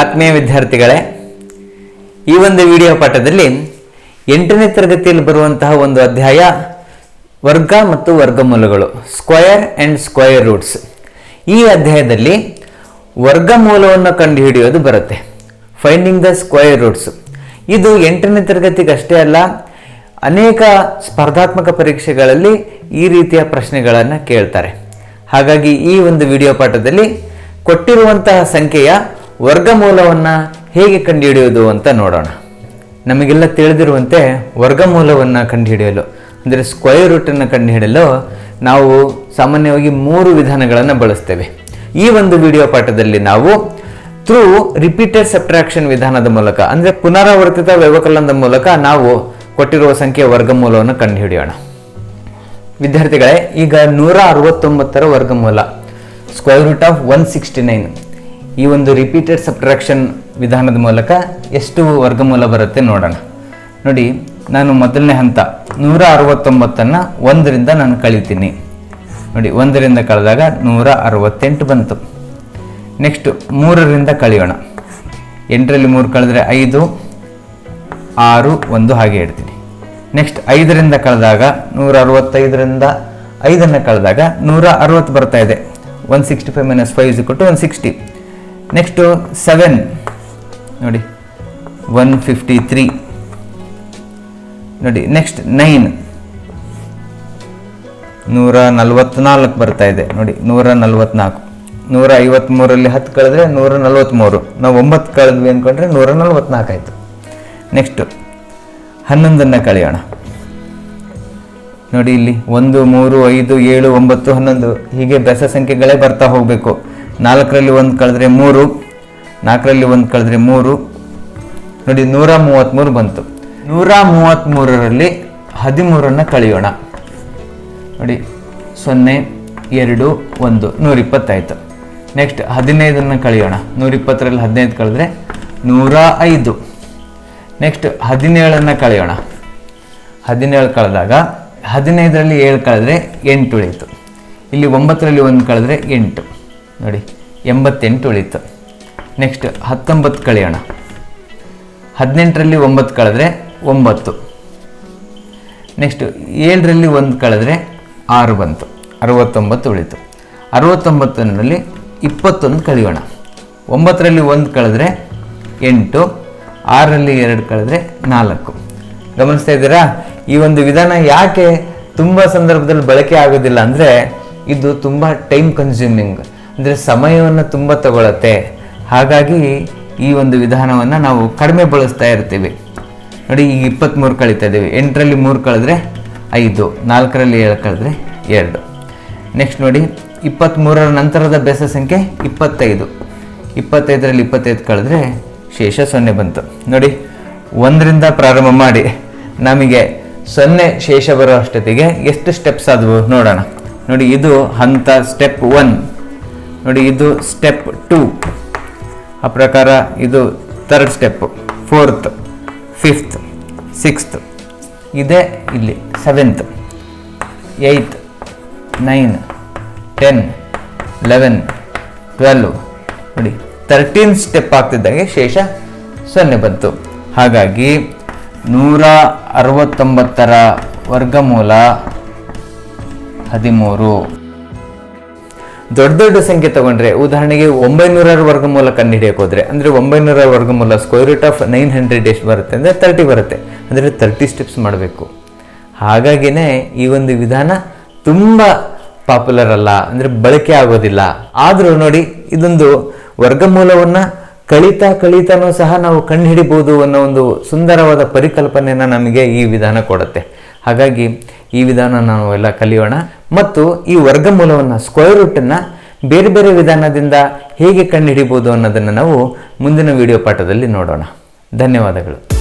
ಆತ್ಮೀಯ ವಿದ್ಯಾರ್ಥಿಗಳೇ, ಈ ಒಂದು ವಿಡಿಯೋ ಪಾಠದಲ್ಲಿ ಎಂಟನೇ ತರಗತಿಯಲ್ಲಿ ಬರುವಂತಹ ಒಂದು ಅಧ್ಯಾಯ, ವರ್ಗ ಮತ್ತು ವರ್ಗಮೂಲಗಳು ಸ್ಕ್ವಯರ್ ಆ್ಯಂಡ್ ಸ್ಕ್ವಯರ್ ರೂಟ್ಸ್ ಈ ಅಧ್ಯಾಯದಲ್ಲಿ ವರ್ಗಮೂಲವನ್ನು ಕಂಡುಹಿಡಿಯೋದು ಬರುತ್ತೆ. ಫೈಂಡಿಂಗ್ ದ ಸ್ಕ್ವಯರ್ ರೂಟ್ಸ್ ಇದು ಎಂಟನೇ ತರಗತಿಗಷ್ಟೇ ಅಲ್ಲ, ಅನೇಕ ಸ್ಪರ್ಧಾತ್ಮಕ ಪರೀಕ್ಷೆಗಳಲ್ಲಿ ಈ ರೀತಿಯ ಪ್ರಶ್ನೆಗಳನ್ನು ಕೇಳ್ತಾರೆ. ಹಾಗಾಗಿ ಈ ಒಂದು ವಿಡಿಯೋ ಪಾಠದಲ್ಲಿ ಕೊಟ್ಟಿರುವಂತಹ ಸಂಖ್ಯೆಯ ವರ್ಗಮೂಲವನ್ನು ಹೇಗೆ ಕಂಡುಹಿಡಿಯೋದು ಅಂತ ನೋಡೋಣ. ನಮಗೆಲ್ಲ ತಿಳಿದಿರುವಂತೆ ವರ್ಗಮೂಲವನ್ನು ಕಂಡುಹಿಡಿಯಲು, ಅಂದರೆ ಸ್ಕ್ವಯರ್ ರೂಟನ್ನು ಕಂಡುಹಿಡಿಯಲು ನಾವು ಸಾಮಾನ್ಯವಾಗಿ ಮೂರು ವಿಧಾನಗಳನ್ನು ಬಳಸ್ತೇವೆ. ಈ ಒಂದು ವಿಡಿಯೋ ಪಾಠದಲ್ಲಿ ನಾವು ಥ್ರೂ ರಿಪೀಟೆಡ್ ಸಬ್ಟ್ರಾಕ್ಷನ್ ವಿಧಾನದ ಮೂಲಕ, ಅಂದರೆ ಪುನರಾವರ್ತಿತ ವ್ಯವಕಲನದ ಮೂಲಕ ನಾವು ಕೊಟ್ಟಿರುವ ಸಂಖ್ಯೆಯ ವರ್ಗಮೂಲವನ್ನು ಕಂಡುಹಿಡಿಯೋಣ. ವಿದ್ಯಾರ್ಥಿಗಳೇ, ಈಗ ನೂರ ಅರವತ್ತೊಂಬತ್ತರ ವರ್ಗಮೂಲ square root of one sixty nine ಈ ಒಂದು ರಿಪೀಟೆಡ್ ಸಬ್ಟ್ರಾಕ್ಷನ್ ವಿಧಾನದ ಮೂಲಕ ಎಷ್ಟು ವರ್ಗಮೂಲ ಬರುತ್ತೆ ನೋಡೋಣ. ನೋಡಿ, ನಾನು ಮೊದಲನೇ ಹಂತ ನೂರ ಅರವತ್ತೊಂಬತ್ತನ್ನು ಒಂದರಿಂದ ನಾನು ಕಳಿತೀನಿ. ನೋಡಿ, ಒಂದರಿಂದ ಕಳೆದಾಗ ನೂರ ಅರವತ್ತೆಂಟು ಬಂತು. ನೆಕ್ಸ್ಟ್ ಮೂರರಿಂದ ಕಳೆಯೋಣ. ಎಂಟರಲ್ಲಿ ಮೂರು ಕಳೆದ್ರೆ ಐದು, ಆರು, ಒಂದು ಹಾಗೆ ಇಡ್ತೀನಿ ನೆಕ್ಸ್ಟ್ ಐದರಿಂದ ಕಳೆದಾಗ ನೂರ ಅರವತ್ತೈದರಿಂದ ಐದನ್ನು ಕಳೆದಾಗ ನೂರ ಅರವತ್ತು ಬರ್ತಾ ಇದೆ. One sixty five minus five is ಕೊಟ್ಟು ಒನ್ ಸಿಕ್ಸ್ಟಿ ನೆಕ್ಸ್ಟು ಸೆವೆನ್ ನೋಡಿ. ಒನ್ ಫಿಫ್ಟಿ ತ್ರೀ ನೋಡಿ ನೆಕ್ಸ್ಟ್ ನೈನ್ ನೂರ ನಲ್ವತ್ನಾಲ್ಕು ಬರ್ತಾ ಇದೆ. ನೋಡಿ, ನೂರ ನಲ್ವತ್ನಾಲ್ಕು. ನೂರ ಐವತ್ತ್ಮೂರಲ್ಲಿ ಹತ್ತು ಕಳೆದ್ರೆ ನೂರ ನಲ್ವತ್ತ್ಮೂರು ನಾವು ಒಂಬತ್ತು ಕಳೆದ್ವಿ ಅಂದ್ಕೊಂಡ್ರೆ ನೂರ ನಲ್ವತ್ನಾಲ್ಕು ಆಯಿತು. ನೆಕ್ಸ್ಟು ಹನ್ನೊಂದನ್ನು ಕಳೆಯೋಣ. ನೋಡಿ ಇಲ್ಲಿ ಒಂದು, ಮೂರು, ಐದು, ಏಳು, ಒಂಬತ್ತು, ಹನ್ನೊಂದು. ಹೀಗೆ ಬೆಸ ಸಂಖ್ಯೆಗಳೇ ಬರ್ತಾ ಹೋಗಬೇಕು. ನಾಲ್ಕರಲ್ಲಿ ಒಂದು ಕಳೆದ್ರೆ ಮೂರು, ನಾಲ್ಕರಲ್ಲಿ ಒಂದು ಕಳೆದ್ರೆ ಮೂರು. ನೋಡಿ, ನೂರ ಮೂವತ್ತ್ಮೂರು ಬಂತು. ನೂರ ಮೂವತ್ತ್ಮೂರರಲ್ಲಿ ಹದಿಮೂರನ್ನು ಕಳೆಯೋಣ. ನೋಡಿ, ಸೊನ್ನೆ, ಎರಡು, ಒಂದು ನೂರಿಪ್ಪತ್ತಾಯಿತು ನೆಕ್ಸ್ಟ್ ಹದಿನೈದನ್ನು ಕಳೆಯೋಣ. ನೂರಿಪ್ಪತ್ತರಲ್ಲಿ ಹದಿನೈದು ಕಳೆದ್ರೆ ನೂರ ಐದು. ನೆಕ್ಸ್ಟ್ ಹದಿನೇಳನ್ನು ಕಳೆಯೋಣ. ಹದಿನೇಳು ಕಳೆದಾಗ ಹದಿನೈದರಲ್ಲಿ ಏಳು ಕಳೆದ್ರೆ ಎಂಟು ಉಳಿಯಿತು. ಇಲ್ಲಿ ಒಂಬತ್ತರಲ್ಲಿ ಒಂದು ಕಳೆದ್ರೆ ಎಂಟು. ನೋಡಿ, ಎಂಬತ್ತೆಂಟು ಉಳಿತು. ನೆಕ್ಸ್ಟ್ ಹತ್ತೊಂಬತ್ತು ಕಳೆಯೋಣ. ಹದಿನೆಂಟರಲ್ಲಿ ಒಂಬತ್ತು ಕಳೆದ್ರೆ ಒಂಬತ್ತು. ನೆಕ್ಸ್ಟ್ ಏಳರಲ್ಲಿ ಒಂದು ಕಳೆದ್ರೆ ಆರು ಬಂತು. ಅರವತ್ತೊಂಬತ್ತು ಉಳಿತು. ಅರವತ್ತೊಂಬತ್ತರಲ್ಲಿ ಇಪ್ಪತ್ತೊಂದು ಕಳೆಯೋಣ. ಒಂಬತ್ತರಲ್ಲಿ ಒಂದು ಕಳೆದ್ರೆ ಎಂಟು. ಆರರಲ್ಲಿ ಎರಡು ಕಳೆದ್ರೆ ನಾಲ್ಕು. ಗಮನಿಸ್ತಾ ಇದ್ದೀರಾ? ಈ ಒಂದು ವಿಧಾನ ಯಾಕೆ ತುಂಬ ಸಂದರ್ಭದಲ್ಲಿ ಬಳಕೆ ಆಗೋದಿಲ್ಲ ಅಂದರೆ ಇದು ತುಂಬ ಟೈಮ್ ಕನ್ಸ್ಯೂಮಿಂಗ್ ಅಂದರೆ ಸಮಯವನ್ನು ತುಂಬ ತಗೊಳತ್ತೆ. ಹಾಗಾಗಿ ಈ ಒಂದು ವಿಧಾನವನ್ನು ನಾವು ಕಡಿಮೆ ಬಳಸ್ತಾ ಇರ್ತೀವಿ. ನೋಡಿ, ಈಗ ಇಪ್ಪತ್ತ್ಮೂರು ಕಳೀತಾ ಇದ್ದೀವಿ. ಎಂಟರಲ್ಲಿ ಮೂರು ಕಳೆದ್ರೆ ಐದು, ನಾಲ್ಕರಲ್ಲಿ ಏಳು ಕಳೆದ್ರೆ ಎರಡು. ನೆಕ್ಸ್ಟ್ ನೋಡಿ ಇಪ್ಪತ್ತ್ಮೂರರ ನಂತರದ ಬೆಸ ಸಂಖ್ಯೆ ಇಪ್ಪತ್ತೈದು. ಇಪ್ಪತ್ತೈದರಲ್ಲಿ ಇಪ್ಪತ್ತೈದು ಕಳೆದ್ರೆ ಶೇಷ ಸೊನ್ನೆ ಬಂತು. ನೋಡಿ, ಒಂದರಿಂದ ಪ್ರಾರಂಭ ಮಾಡಿ ನಮಗೆ ಸೊನ್ನೆ ಶೇಷ ಬರೋ ಅಷ್ಟೊತ್ತಿಗೆ ಎಷ್ಟು ಸ್ಟೆಪ್ಸ್ ಆದವು ನೋಡೋಣ. ನೋಡಿ, ಇದು ಹಂತ ಸ್ಟೆಪ್ ಒನ್ ನೋಡಿ, ಇದು ಸ್ಟೆಪ್ ಟೂ ಆ ಪ್ರಕಾರ ಇದು third step fourth fifth sixth ಇದೆ ಇಲ್ಲಿ seventh eighth nine ten eleven twelve ನೋಡಿ ತರ್ಟೀನ್ ಸ್ಟೆಪ್ ಆಗ್ತಿದ್ದಂಗೆ ಶೇಷ ಸೊನ್ನೆ ಬಂತು. ಹಾಗಾಗಿ ನೂರ ಅರವತ್ತೊಂಬತ್ತರ ವರ್ಗಮೂಲ ಹದಿಮೂರು. ದೊಡ್ಡ ದೊಡ್ಡ ಸಂಖ್ಯೆ ತಗೊಂಡ್ರೆ, ಉದಾಹರಣೆಗೆ ಒಂಬೈನೂರರ ವರ್ಗಮೂಲ ಕಂಡುಹಿಡಿಯಕ್ಕೆ ಹೋದ್ರೆ, ಅಂದ್ರೆ ಒಂಬೈನೂರರ ವರ್ಗಮೂಲ square root of nine hundred ಎಷ್ಟು ಬರುತ್ತೆ, ಅಂದ್ರೆ ತರ್ಟಿ ಬರುತ್ತೆ, ಅಂದ್ರೆ ತರ್ಟಿ ಸ್ಟೆಪ್ಸ್ ಮಾಡಬೇಕು. ಹಾಗಾಗಿನೇ ಈ ಒಂದು ವಿಧಾನ ತುಂಬ ಪಾಪ್ಯುಲರ್ ಅಲ್ಲ, ಅಂದ್ರೆ ಬಳಕೆ ಆಗೋದಿಲ್ಲ. ಆದರೂ ನೋಡಿ, ಇದೊಂದು ವರ್ಗಮೂಲವನ್ನ ಕಳೀತಾ ಕಳೀತಾನೂ ಸಹ ನಾವು ಕಂಡುಹಿಡಿಬಹುದು ಅನ್ನೋ ಒಂದು ಸುಂದರವಾದ ಪರಿಕಲ್ಪನೆಯನ್ನು ನಮಗೆ ಈ ವಿಧಾನ ಕೊಡುತ್ತೆ. ಹಾಗಾಗಿ ಈ ವಿಧಾನ ನಾವು ಎಲ್ಲ ಕಲಿಯೋಣ. ಮತ್ತು ಈ ವರ್ಗಮೂಲವನ್ನು ಸ್ಕ್ವೇರ್ ರೂಟನ್ನು ಬೇರೆ ಬೇರೆ ವಿಧಾನದಿಂದ ಹೇಗೆ ಕಂಡುಹಿಡಿಬೋದು ಅನ್ನೋದನ್ನು ನಾವು ಮುಂದಿನ ವಿಡಿಯೋ ಪಾಠದಲ್ಲಿ ನೋಡೋಣ. ಧನ್ಯವಾದಗಳು.